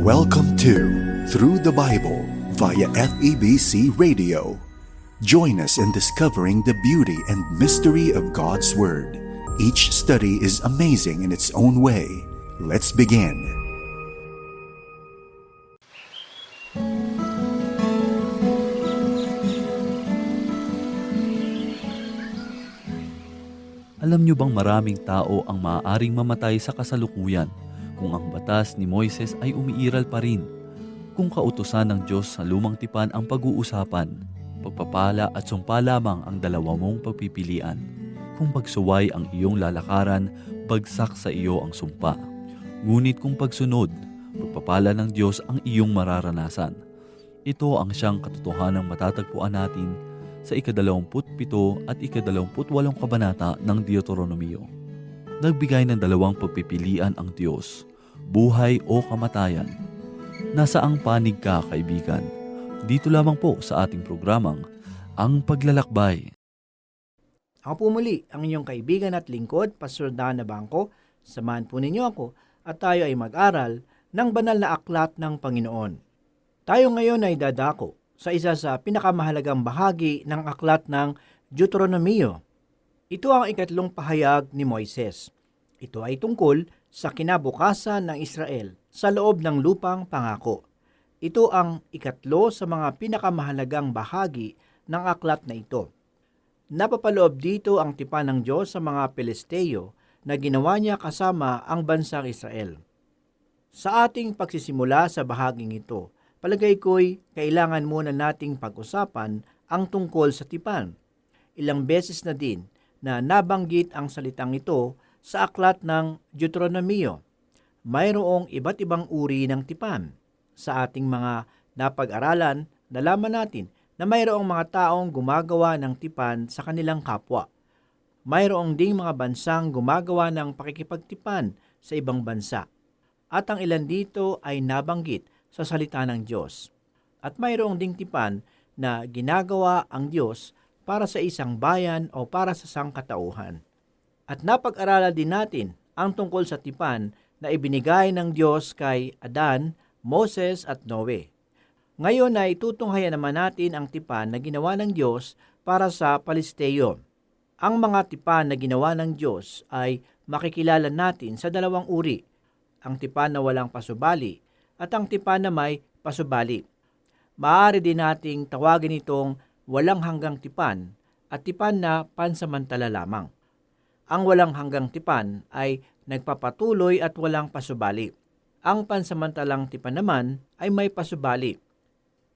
Welcome to Through the Bible via FEBC Radio. Join us in discovering the beauty and mystery of God's Word. Each study is amazing in its own way. Let's begin. Alam nyo bang maraming tao ang maaaring mamatay sa kasalukuyan kung ang batas ni Moises ay umiiral pa rin? Kung kautusan ng Diyos sa lumang tipan ang pag-uusapan, pagpapala at sumpa lamang ang dalawa mong pagpipilian. Kung pagsuway ang iyong lalakaran, bagsak sa iyo ang sumpa. Ngunit kung pagsunod, pagpapala ng Diyos ang iyong mararanasan. Ito ang siyang katotohanang matatagpuan natin sa ikadalawamput pito at ikadalawamput walong kabanata ng Deuteronomio. Nagbigay ng dalawang pagpipilian ang Diyos, buhay o kamatayan. Nasa ang panig ka, kaibigan? Dito lamang po sa ating programang, Ang Paglalakbay. Ako po muli, ang inyong kaibigan at lingkod, Pastor Dana Bangko. Samahan po ninyo ako at tayo ay mag-aral ng banal na aklat ng Panginoon. Tayo ngayon ay dadako sa isa sa pinakamahalagang bahagi ng aklat ng Deuteronomio. Ito ang ikatlong pahayag ni Moises. Ito ay tungkol sa kinabukasan ng Israel sa loob ng lupang pangako. Ito ang ikatlo sa mga pinakamahalagang bahagi ng aklat na ito. Napapaloob dito ang tipan ng Diyos sa mga Pelisteo na ginawa niya kasama ang bansang Israel. Sa ating pagsisimula sa bahaging ito, palagay ko'y kailangan muna nating pag-usapan ang tungkol sa tipan. Ilang beses na din na nabanggit ang salitang ito sa aklat ng Deuteronomio. Mayroong iba't ibang uri ng tipan. Sa ating mga napag-aralan, nalaman natin na mayroong mga taong gumagawa ng tipan sa kanilang kapwa. Mayroong ding mga bansang gumagawa ng pakikipagtipan sa ibang bansa. At ang ilan dito ay nabanggit sa salita ng Diyos. At mayroong ding tipan na ginagawa ang Diyos para sa isang bayan o para sa sangkatauhan. At napag-aralan din natin ang tungkol sa tipan na ibinigay ng Diyos kay Adan, Moses at Noe. Ngayon ay tutunghayan naman natin ang tipan na ginawa ng Diyos para sa Palisteo. Ang mga tipan na ginawa ng Diyos ay makikilala natin sa dalawang uri. Ang tipan na walang pasubali at ang tipan na may pasubali. Maaari din nating tawagin itong walang hanggang tipan at tipan na pansamantala lamang. Ang walang hanggang tipan ay nagpapatuloy at walang pasubali. Ang pansamantalang tipan naman ay may pasubali.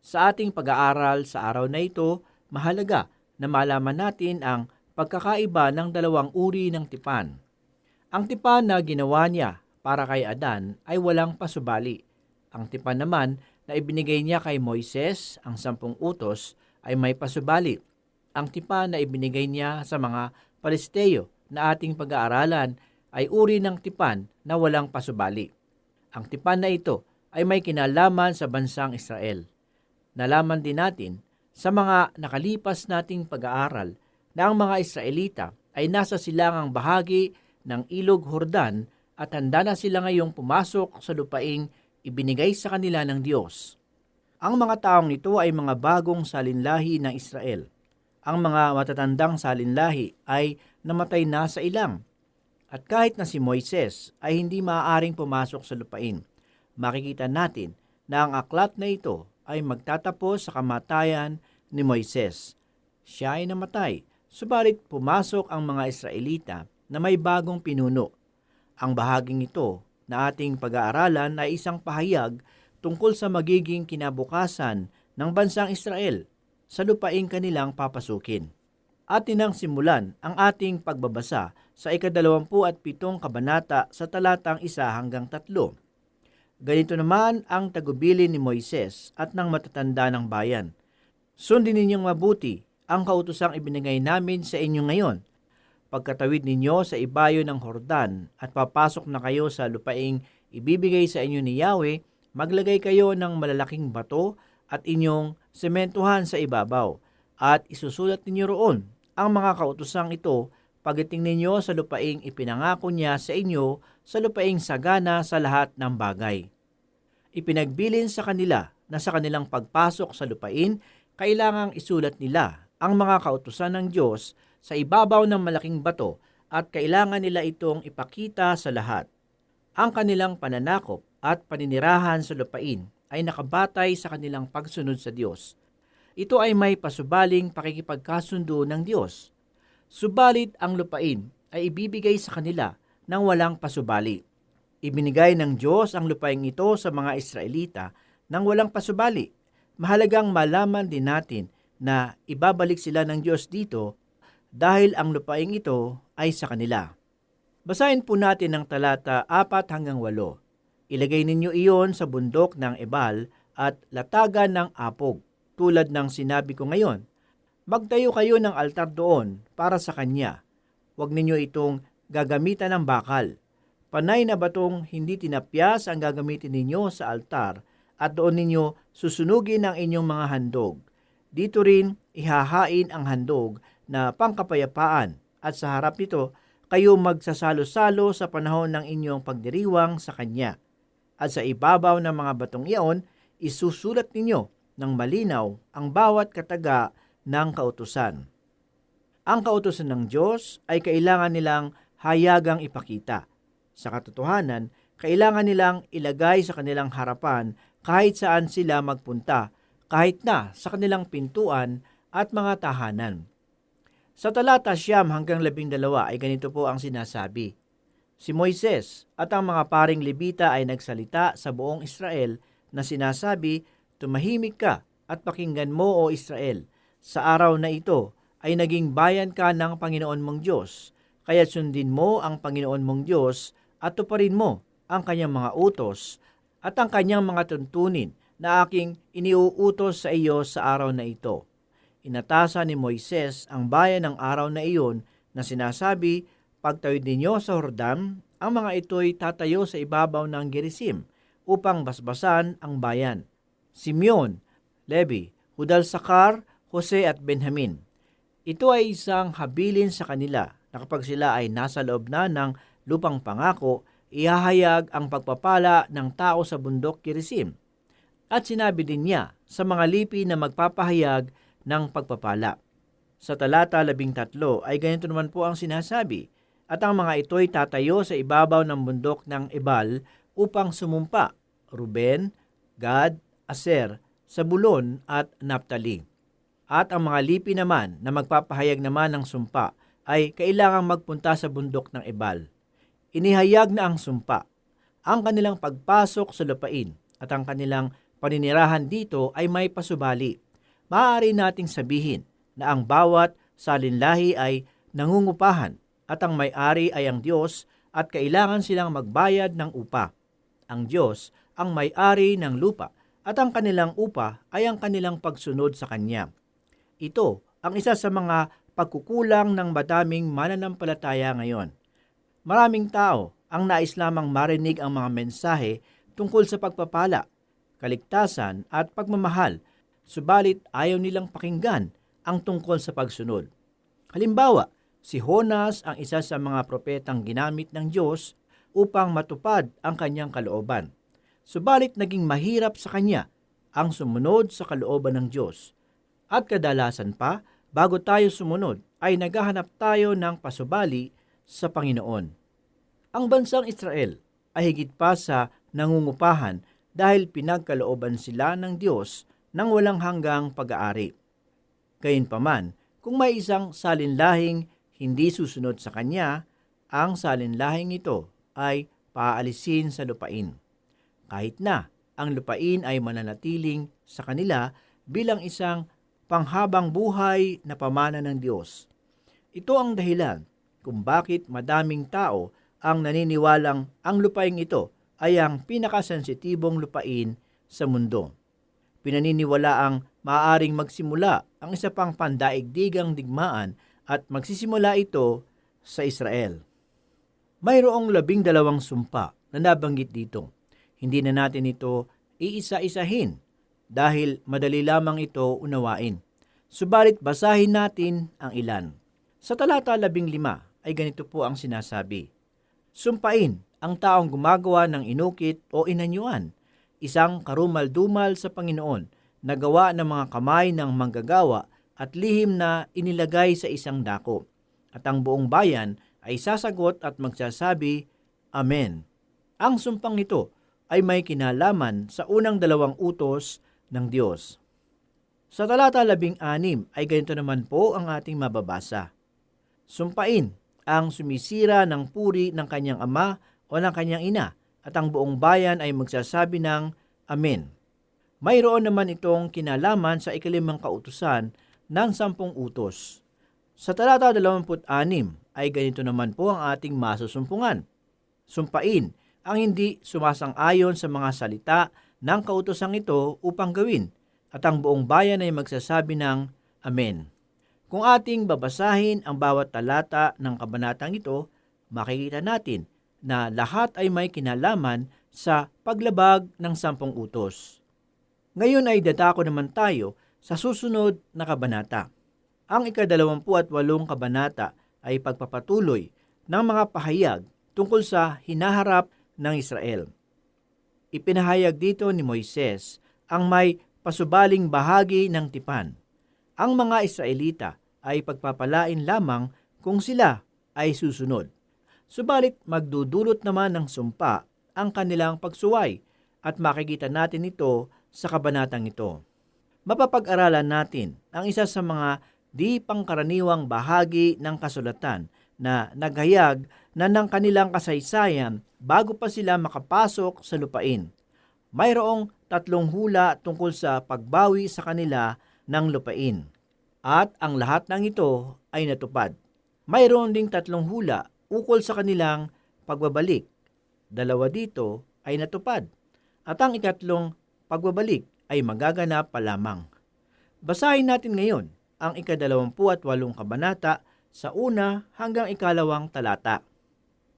Sa ating pag-aaral sa araw na ito, mahalaga na malaman natin ang pagkakaiba ng dalawang uri ng tipan. Ang tipan na ginawa niya para kay Adan ay walang pasubali. Ang tipan naman na ibinigay niya kay Moises, ang sampung utos, ay may pasubali. Ang tipan na ibinigay niya sa mga Palesteo na ating pag-aaralan ay uri ng tipan na walang pasubali. Ang tipan na ito ay may kinalaman sa bansang Israel. Nalaman din natin sa mga nakalipas nating pag-aaral na ang mga Israelita ay nasa silangang bahagi ng Ilog Hordan at handa na sila ngayong pumasok sa lupaing ibinigay sa kanila ng Diyos. Ang mga taong ito ay mga bagong salinlahi ng Israel. Ang mga matatandang salinlahi ay namatay na sa ilang. At kahit na si Moises ay hindi maaaring pumasok sa lupain, makikita natin na ang aklat na ito ay magtatapos sa kamatayan ni Moises. Siya ay namatay, subalit pumasok ang mga Israelita na may bagong pinuno. Ang bahaging ito na ating pag-aaralan ay isang pahayag tungkol sa magiging kinabukasan ng bansang Israel sa lupaing kanilang papasukin. Atin ang simulan ang ating pagbabasa sa ikadalawampu at pitong kabanata sa talatang isa hanggang tatlo. Ganito naman ang tagubili ni Moises at ng matatanda ng bayan. Sundin ninyong mabuti ang kautusang ibinigay namin sa inyo ngayon. Pagkatawid ninyo sa ibayo ng Hordan at papasok na kayo sa lupaing ibibigay sa inyo ni Yahweh, maglagay kayo ng malalaking bato at inyong sementuhan sa ibabaw at isusulat ninyo roon ang mga kautusang ito pagdating ninyo sa lupaing ipinangako niya sa inyo sa lupaing sagana sa lahat ng bagay. Ipinagbilin sa kanila na sa kanilang pagpasok sa lupain, kailangang isulat nila ang mga kautusan ng Diyos sa ibabaw ng malaking bato at kailangan nila itong ipakita sa lahat. Ang kanilang pananakop at paninirahan sa lupain ay nakabatay sa kanilang pagsunod sa Diyos. Ito ay may pasubaling pakikipagkasundo ng Diyos. Subalit ang lupain ay ibibigay sa kanila ng walang pasubali. Ibinigay ng Diyos ang lupain ito sa mga Israelita ng walang pasubali. Mahalagang malaman din natin na ibabalik sila ng Diyos dito dahil ang lupain ito ay sa kanila. Basahin po natin ang talata 4 hanggang 8. Ilagay ninyo iyon sa bundok ng Ebal at latagan ng apog, tulad ng sinabi ko ngayon. Magtayo kayo ng altar doon para sa kanya. Huwag ninyo itong gagamitan ng bakal. Panay na batong hindi tinapyas ang gagamitin ninyo sa altar at doon ninyo susunugin ang inyong mga handog. Dito rin ihahain ang handog na pangkapayapaan at sa harap nito kayo magsasalo-salo sa panahon ng inyong pagdiriwang sa Kanya. At sa ibabaw ng mga batong iyon, isusulat ninyo ng malinaw ang bawat kataga ng kautusan. Ang kautusan ng Diyos ay kailangan nilang hayagang ipakita. Sa katotohanan, kailangan nilang ilagay sa kanilang harapan kahit saan sila magpunta, kahit na sa kanilang pintuan at mga tahanan. Sa talata siyam hanggang labing dalawa ay ganito po ang sinasabi. Si Moises at ang mga paring Levita ay nagsalita sa buong Israel na sinasabi, Tumahimik ka at pakinggan mo o Israel. Sa araw na ito ay naging bayan ka ng Panginoon mong Diyos, kaya sundin mo ang Panginoon mong Diyos at tuparin mo ang kanyang mga utos at ang kanyang mga tuntunin na aking iniuutos sa iyo sa araw na ito inatasa ni Moises ang bayan ng araw na iyon na sinasabi, Pagtawid ninyo sa Hordan, ang mga ito'y tatayo sa ibabaw ng Gerisim upang basbasan ang bayan. Simeon, Levi, Hudal Sakar, Jose at Benjamin. Ito ay isang habilin sa kanila na kapag sila ay nasa loob na ng lupang pangako, ihahayag ang pagpapala ng tao sa bundok Gerisim. At sinabi din niya sa mga lipi na magpapahayag ng pagpapala. Sa talata 13 ay ganito naman po ang sinasabi, at ang mga ito'y tatayo sa ibabaw ng bundok ng Ebal upang sumumpa, Ruben, Gad, Aser, Sabulon at Naptali. At ang mga lipi naman na magpapahayag naman ng sumpa ay kailangang magpunta sa bundok ng Ebal. Inihayag na ang sumpa, ang kanilang pagpasok sa lupain at ang kanilang paninirahan dito ay may pasubali maaari nating sabihin na ang bawat salinlahi ay nangungupahan at ang may-ari ay ang Diyos at kailangan silang magbayad ng upa. Ang Diyos ang may-ari ng lupa at ang kanilang upa ay ang kanilang pagsunod sa Kanya. Ito ang isa sa mga pagkukulang ng madaming mananampalataya ngayon. Maraming tao ang nais lamang marinig ang mga mensahe tungkol sa pagpapala, kaligtasan at pagmamahal subalit ayaw nilang pakinggan ang tungkol sa pagsunod. Halimbawa, si Honas ang isa sa mga propetang ginamit ng Diyos upang matupad ang kanyang kalooban. Subalit naging mahirap sa kanya ang sumunod sa kalooban ng Diyos. At kadalasan pa, bago tayo sumunod, ay naghahanap tayo ng pasubali sa Panginoon. Ang bansang Israel ay higit pa sa nangungupahan dahil pinagkalooban sila ng Diyos ng walang hanggang pag-aari. Gayunpaman, kung may isang salinlahing hindi susunod sa kanya, ang salinlahing ito ay paalisin sa lupain. Kahit na ang lupain ay mananatiling sa kanila bilang isang panghabang buhay na pamana ng Diyos. Ito ang dahilan kung bakit madaming tao ang naniniwalang ang lupain ito ay ang pinakasensitibong lupain sa mundo pinaniniwala ang maaaring magsimula ang isa pang pandaigdigang digmaan at magsisimula ito sa Israel. Mayroong labing dalawang sumpa na nabanggit dito. Hindi na natin ito iisa-isahin dahil madali lamang ito unawain. Subalit basahin natin ang ilan. Sa talata labing lima ay ganito po ang sinasabi. Sumpain ang taong gumagawa ng inukit o inanyuan isang karumal-dumal sa Panginoon na gawa ng mga kamay ng manggagawa at lihim na inilagay sa isang dako. At ang buong bayan ay sasagot at magsasabi, Amen. Ang sumpang ito ay may kinalaman sa unang dalawang utos ng Diyos. Sa talata labing anim ay ganito naman po ang ating mababasa. Sumpain ang sumisira ng puri ng kanyang ama o ng kanyang ina at ang buong bayan ay magsasabi ng Amen. Mayroon naman itong kinalaman sa ikalimang kautusan ng sampung utos. Sa talata 26 ay ganito naman po ang ating masusumpungan. Sumpain ang hindi sumasang-ayon sa mga salita ng kautosang ito upang gawin at ang buong bayan ay magsasabi ng Amen. Kung ating babasahin ang bawat talata ng kabanatang ito, makikita natin na lahat ay may kinalaman sa paglabag ng sampung utos. Ngayon ay dadako naman tayo sa susunod na kabanata. Ang ikadalawampu at walong kabanata ay pagpapatuloy ng mga pahayag tungkol sa hinaharap ng Israel. Ipinahayag dito ni Moises ang may pasubaling bahagi ng tipan. Ang mga Israelita ay pagpapalain lamang kung sila ay susunod. Subalit magdudulot naman ng sumpa ang kanilang pagsuway at makikita natin ito sa kabanatang ito. Mapapag-aralan natin ang isa sa mga di pangkaraniwang bahagi ng kasulatan na naghayag na ng kanilang kasaysayan bago pa sila makapasok sa lupain. Mayroong tatlong hula tungkol sa pagbawi sa kanila ng lupain. At ang lahat ng ito ay natupad. Mayroon ding tatlong hula ukol sa kanilang pagbabalik. Dalawa dito ay natupad. At ang ikatlong pagbabalik ay magaganap pa lamang. Basahin natin ngayon ang ikadalawampu at walong kabanata sa una hanggang ikalawang talata.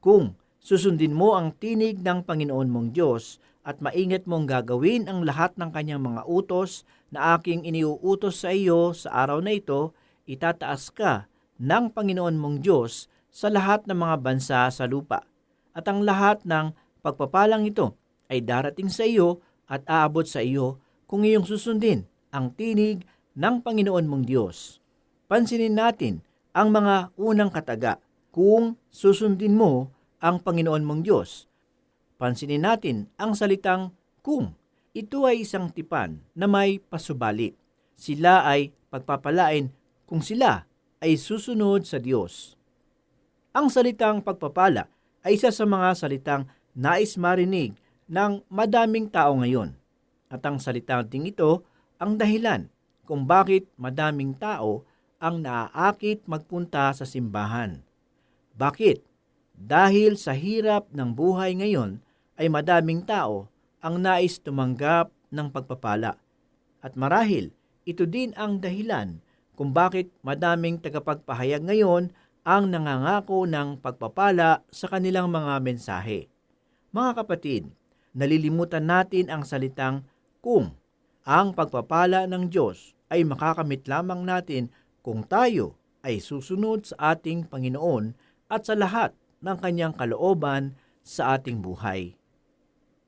Kung susundin mo ang tinig ng Panginoon mong Diyos at maingat mong gagawin ang lahat ng kanyang mga utos na aking iniuutos sa iyo sa araw na ito, itataas ka ng Panginoon mong Diyos sa lahat ng mga bansa sa lupa. At ang lahat ng pagpapalang ito ay darating sa iyo at aabot sa iyo kung iyong susundin ang tinig ng Panginoon mong Diyos. Pansinin natin ang mga unang kataga kung susundin mo ang Panginoon mong Diyos. Pansinin natin ang salitang kung. Ito ay isang tipan na may pasubali. Sila ay pagpapalain kung sila ay susunod sa Diyos. Ang salitang pagpapala ay isa sa mga salitang nais marinig ng madaming tao ngayon. At ang salitang ito ang dahilan kung bakit madaming tao ang naaakit magpunta sa simbahan. Bakit? Dahil sa hirap ng buhay ngayon ay madaming tao ang nais tumanggap ng pagpapala. At marahil, ito din ang dahilan kung bakit madaming tagapagpahayag ngayon ang nangangako ng pagpapala sa kanilang mga mensahe. Mga kapatid, nalilimutan natin ang salitang kung ang pagpapala ng Diyos ay makakamit lamang natin kung tayo ay susunod sa ating Panginoon at sa lahat ng kanyang kalooban sa ating buhay.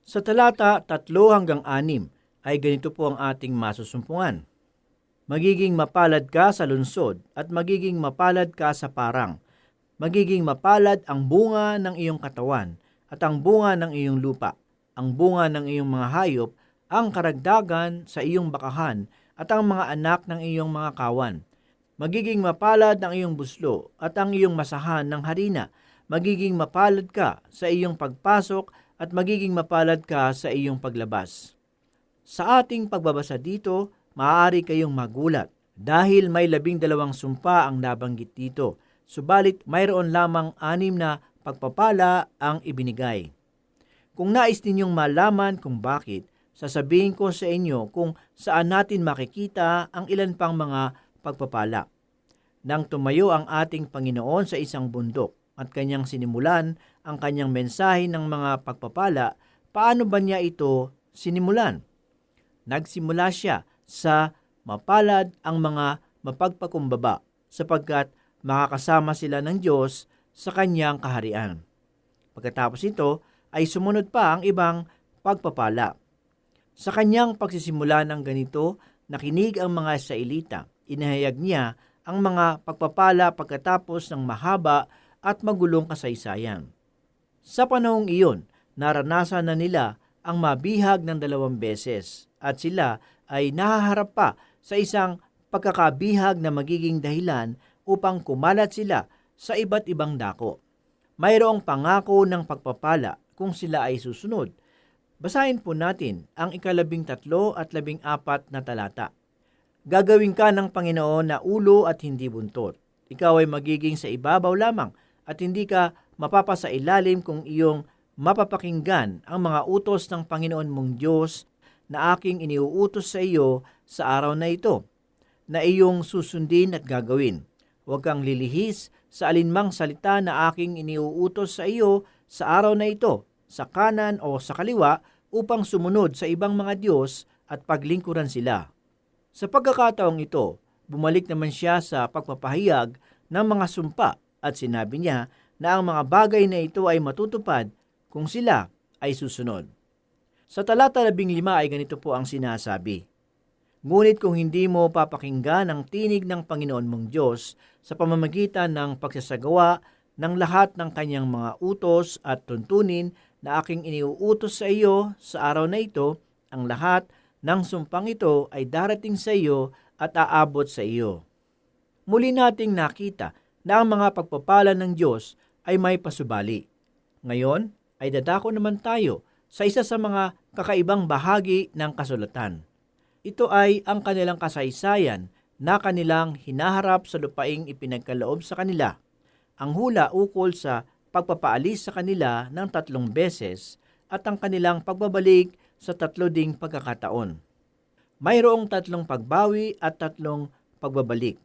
Sa talata 3 hanggang 6 ay ganito po ang ating masusumpungan. Magiging mapalad ka sa lunsod at magiging mapalad ka sa parang. Magiging mapalad ang bunga ng iyong katawan at ang bunga ng iyong lupa, ang bunga ng iyong mga hayop, ang karagdagan sa iyong bakahan at ang mga anak ng iyong mga kawan Magiging mapalad ang iyong buslo at ang iyong masahan ng harina. Magiging mapalad ka sa iyong pagpasok at magiging mapalad ka sa iyong paglabas. Sa ating pagbabasa dito, maaari kayong magulat dahil may labing dalawang sumpa ang nabanggit dito, subalit mayroon lamang anim na pagpapala ang ibinigay. Kung nais ninyong malaman kung bakit, sasabihin ko sa inyo kung saan natin makikita ang ilan pang mga pagpapala. Nang tumayo ang ating Panginoon sa isang bundok at kanyang sinimulan ang kanyang mensahe ng mga pagpapala, paano ba niya ito sinimulan? Nagsimula siya sa mapalad ang mga mapagpakumbaba sapagkat makakasama sila ng Diyos sa kanyang kaharian. Pagkatapos ito ay sumunod pa ang ibang pagpapala. Sa kanyang pagsisimula ng ganito, nakinig ang mga Israelita. Inahayag niya ang mga pagpapala pagkatapos ng mahaba at magulong kasaysayan. Sa panahong iyon, naranasan na nila ang mabihag ng dalawang beses at sila ay nahaharap pa sa isang pagkakabihag na magiging dahilan upang kumalat sila sa iba't ibang dako. Mayroong pangako ng pagpapala kung sila ay susunod. Basahin po natin ang ikalabing tatlo at labing apat na talata. Gagawin ka ng Panginoon na ulo at hindi buntot. Ikaw ay magiging sa ibabaw lamang at hindi ka mapapasailalim kung iyong mapapakinggan ang mga utos ng Panginoon mong Diyos na aking iniuutos sa iyo sa araw na ito, na iyong susundin at gagawin. Huwag kang lilihis sa alinmang salita na aking iniuutos sa iyo sa araw na ito, sa kanan o sa kaliwa, upang sumunod sa ibang mga Diyos at paglingkuran sila. Sa pagkakataong ito, bumalik naman siya sa pagpapahayag ng mga sumpa at sinabi niya na ang mga bagay na ito ay matutupad kung sila ay susunod. Sa talata 15 ay ganito po ang sinasabi, Ngunit kung hindi mo papakinggan ang tinig ng Panginoon mong Diyos sa pamamagitan ng pagsasagawa ng lahat ng kanyang mga utos at tuntunin na aking iniuutos sa iyo sa araw na ito, ang lahat ng sumpang ito ay darating sa iyo at aabot sa iyo. Muli nating nakita na ang mga pagpapala ng Diyos ay may pasubali. Ngayon ay dadako naman tayo sa isa sa mga kakaibang bahagi ng kasulatan. Ito ay ang kanilang kasaysayan na kanilang hinaharap sa lupaing ipinagkaloob sa kanila. Ang hula ukol sa pagpapaalis sa kanila ng tatlong beses at ang kanilang pagbabalik sa tatlo ding pagkakataon. Mayroong tatlong pagbawi at tatlong pagbabalik.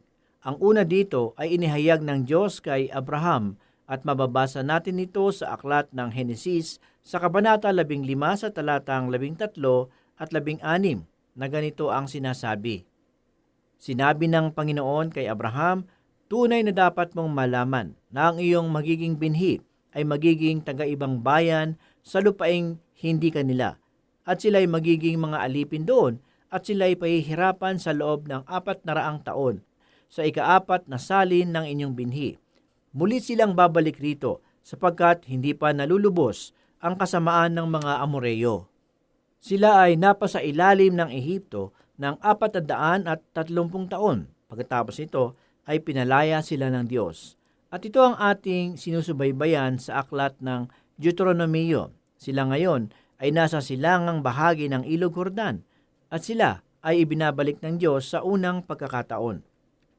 Ang una dito ay inihayag ng Diyos kay Abraham at mababasa natin ito sa aklat ng Henesis sa Kabanata 15 sa talatang 13 at 16 na ganito ang sinasabi. Sinabi ng Panginoon kay Abraham, tunay na dapat mong malaman na ang iyong magiging binhi ay magiging taga-ibang bayan sa lupaing hindi kanila at sila ay magiging mga alipin doon at sila ay pahihirapan sa loob ng apat na raang taon sa ikaapat na salin ng inyong binhi. Muli silang babalik rito sapagkat hindi pa nalulubos ang kasamaan ng mga Amoreyo. Sila ay napasa ilalim ng Ehipto ng apat at tatlumpung taon. Pagkatapos nito ay pinalaya sila ng Diyos. At ito ang ating sinusubaybayan sa aklat ng Deuteronomio. Sila ngayon ay nasa silangang bahagi ng Ilog Jordan at sila ay ibinabalik ng Diyos sa unang pagkakataon.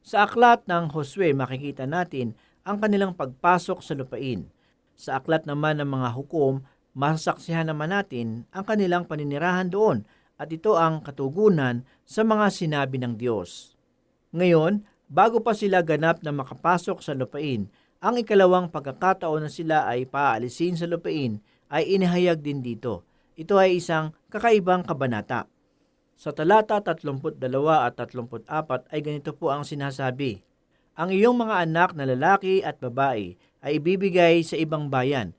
Sa aklat ng Josue makikita natin ang kanilang pagpasok sa lupain. Sa aklat naman ng mga hukom, masasaksihan naman natin ang kanilang paninirahan doon at ito ang katugunan sa mga sinabi ng Diyos. Ngayon, bago pa sila ganap na makapasok sa lupain, ang ikalawang pagkakataon na sila ay paalisin sa lupain ay inihayag din dito. Ito ay isang kakaibang kabanata. Sa talata 32 at 34 ay ganito po ang sinasabi. Ang iyong mga anak na lalaki at babae ay ibibigay sa ibang bayan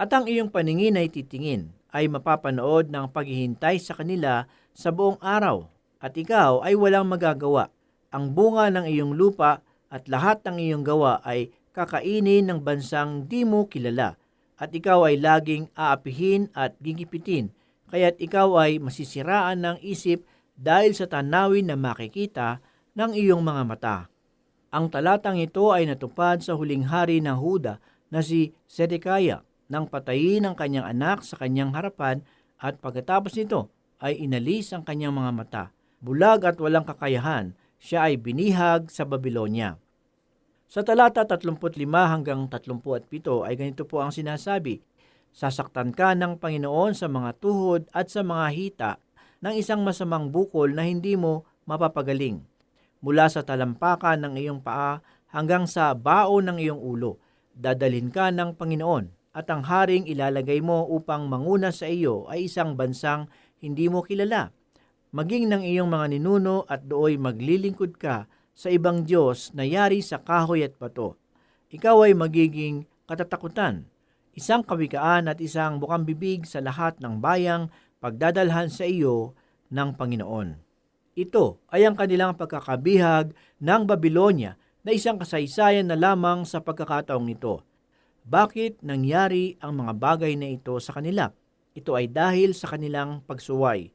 at ang iyong paningin ay titingin ay mapapanood ng paghihintay sa kanila sa buong araw at ikaw ay walang magagawa. Ang bunga ng iyong lupa at lahat ng iyong gawa ay kakainin ng bansang di mo kilala at ikaw ay laging aapihin at gigipitin kaya't ikaw ay masisiraan ng isip dahil sa tanawin na makikita ng iyong mga mata. Ang talatang ito ay natupad sa huling hari ng Huda na si Zedekiah nang patayin ang kanyang anak sa kanyang harapan at pagkatapos nito ay inalis ang kanyang mga mata. Bulag at walang kakayahan, siya ay binihag sa Babylonia. Sa talata 35 hanggang 37 ay ganito po ang sinasabi, Sasaktan ka ng Panginoon sa mga tuhod at sa mga hita ng isang masamang bukol na hindi mo mapapagaling. Mula sa talampakan ng iyong paa hanggang sa bao ng iyong ulo, dadalhin ka ng Panginoon at ang haring ilalagay mo upang manguna sa iyo ay isang bansang hindi mo kilala. Maging ng iyong mga ninuno at dooy maglilingkod ka sa ibang Diyos na yari sa kahoy at bato. Ikaw ay magiging katatakutan, isang kawikaan at isang bukang bibig sa lahat ng bayang pagdadalhan sa iyo ng Panginoon. Ito ay ang kanilang pagkakabihag ng Babylonia na isang kasaysayan na lamang sa pagkakataong ito. Bakit nangyari ang mga bagay na ito sa kanila? Ito ay dahil sa kanilang pagsuway.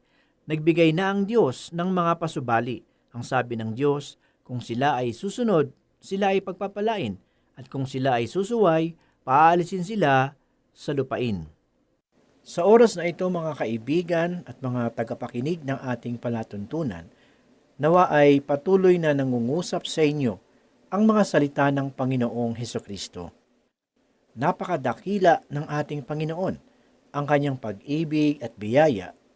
Nagbigay na ang Diyos ng mga pasubali. Ang sabi ng Diyos, kung sila ay susunod, sila ay pagpapalain. At kung sila ay susuway, paalisin sila sa lupain. Sa oras na ito mga kaibigan at mga tagapakinig ng ating palatuntunan, nawa ay patuloy na nangungusap sa inyo ang mga salita ng Panginoong Heso Kristo. Napakadakila ng ating Panginoon. Ang kanyang pag-ibig at biyaya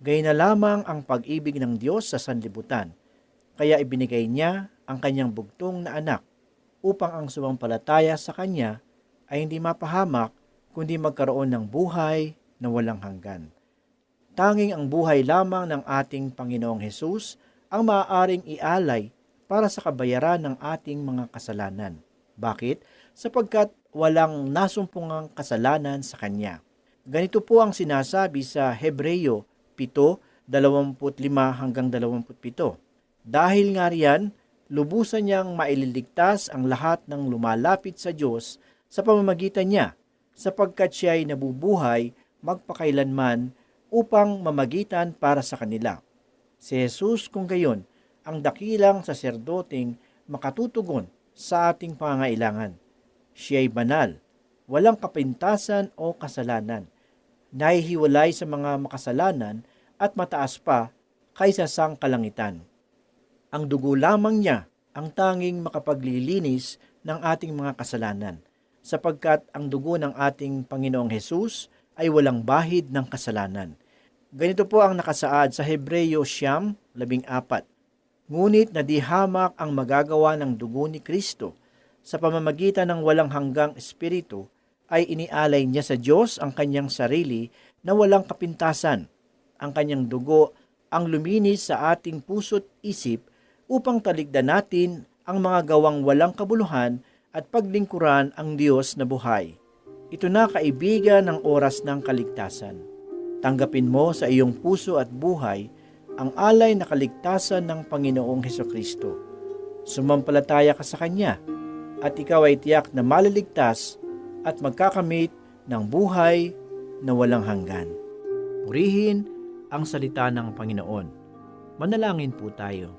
Gay na lamang ang pag-ibig ng Diyos sa sanlibutan, kaya ibinigay niya ang kanyang bugtong na anak upang ang sumampalataya sa kanya ay hindi mapahamak kundi magkaroon ng buhay na walang hanggan. Tanging ang buhay lamang ng ating Panginoong Hesus ang maaaring ialay para sa kabayaran ng ating mga kasalanan. Bakit? Sapagkat walang nasumpungang kasalanan sa Kanya. Ganito po ang sinasabi sa Hebreyo 7:25 hanggang 27. Dahil nga riyan, lubusan niyang maililigtas ang lahat ng lumalapit sa Diyos sa pamamagitan niya, sapagkat siya ay nabubuhay magpakailanman upang mamagitan para sa kanila. Si Jesus kung gayon, ang dakilang saserdoting makatutugon sa ating pangailangan. Siya ay banal, walang kapintasan o kasalanan, nahihiwalay sa mga makasalanan at mataas pa kaysa sang kalangitan. Ang dugo lamang niya ang tanging makapaglilinis ng ating mga kasalanan, sapagkat ang dugo ng ating Panginoong Hesus ay walang bahid ng kasalanan. Ganito po ang nakasaad sa Hebreyo Siyam, labing apat. Ngunit nadihamak ang magagawa ng dugo ni Kristo sa pamamagitan ng walang hanggang espiritu ay inialay niya sa Diyos ang kanyang sarili na walang kapintasan. Ang kanyang dugo ang luminis sa ating puso't isip upang taligdan natin ang mga gawang walang kabuluhan at paglingkuran ang Diyos na buhay. Ito na kaibigan ng oras ng kaligtasan. Tanggapin mo sa iyong puso at buhay ang alay na kaligtasan ng Panginoong Heso Kristo. Sumampalataya ka sa Kanya at ikaw ay tiyak na maliligtas at magkakamit ng buhay na walang hanggan. Purihin ang salita ng Panginoon. Manalangin po tayo.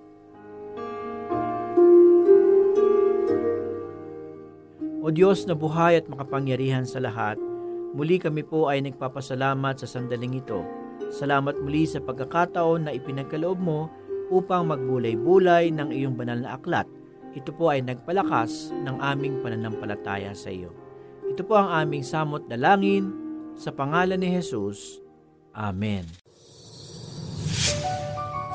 O Diyos na buhay at makapangyarihan sa lahat, muli kami po ay nagpapasalamat sa sandaling ito. Salamat muli sa pagkakataon na ipinagkaloob mo upang magbulay-bulay ng iyong banal na aklat. Ito po ay nagpalakas ng aming pananampalataya sa iyo. Ito po ang aming samot dalangin sa pangalan ni Jesus. Amen.